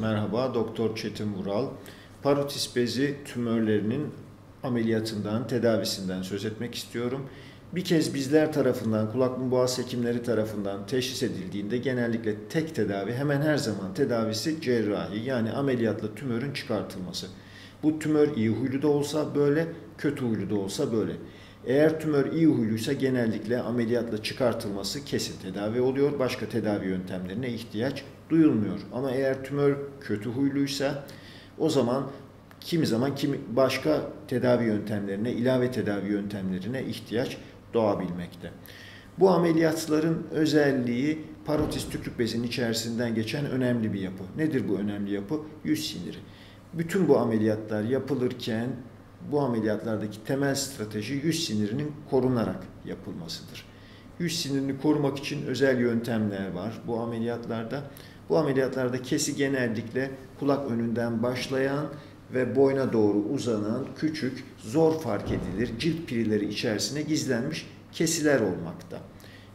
Merhaba, Doktor Çetin Vural. Parotis bezi tümörlerinin ameliyatından, tedavisinden söz etmek istiyorum. Bir kez bizler tarafından, kulak burun boğaz hekimleri tarafından teşhis edildiğinde genellikle tek tedavi, hemen her zaman tedavisi cerrahi yani ameliyatla tümörün çıkartılması. Bu tümör iyi huylu da olsa böyle, kötü huylu da olsa böyle. Eğer tümör iyi huyluysa genellikle ameliyatla çıkartılması kesin tedavi oluyor. Başka tedavi yöntemlerine ihtiyaç duyulmuyor. Ama eğer tümör kötü huyluysa o zaman kimi zaman kimi başka tedavi yöntemlerine, ilave tedavi yöntemlerine ihtiyaç doğabilmekte. Bu ameliyatların özelliği parotis tükürük bezinin içerisinden geçen önemli bir yapı. Nedir bu önemli yapı? Yüz siniri. Bütün bu ameliyatlar yapılırken bu ameliyatlardaki temel strateji yüz sinirinin korunarak yapılmasıdır. Yüz sinirini korumak için özel yöntemler var bu ameliyatlarda. Bu ameliyatlarda kesi genellikle kulak önünden başlayan ve boyna doğru uzanan küçük, zor fark edilir cilt pirileri içerisine gizlenmiş kesiler olmakta.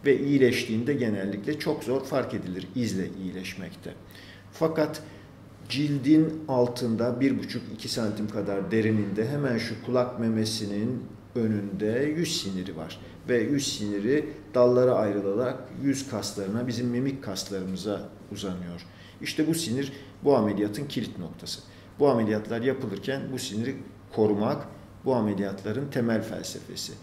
Ve iyileştiğinde genellikle çok zor fark edilir izle iyileşmekte. Fakat cildin altında 1,5-2 santim kadar derininde hemen şu kulak memesinin önünde yüz siniri var. Ve yüz siniri dallara ayrılarak yüz kaslarına, bizim mimik kaslarımıza uzanıyor. İşte bu sinir bu ameliyatın kilit noktası. Bu ameliyatlar yapılırken bu siniri korumak bu ameliyatların temel felsefesi.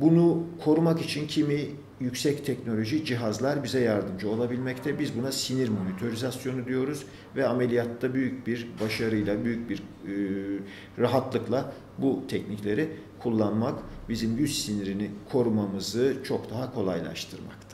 Bunu korumak için kimi yüksek teknoloji cihazlar bize yardımcı olabilmekte. Biz buna sinir monitorizasyonu diyoruz ve ameliyatta büyük bir başarıyla, büyük bir e, rahatlıkla bu teknikleri kullanmak bizim yüz sinirini korumamızı çok daha kolaylaştırmakta.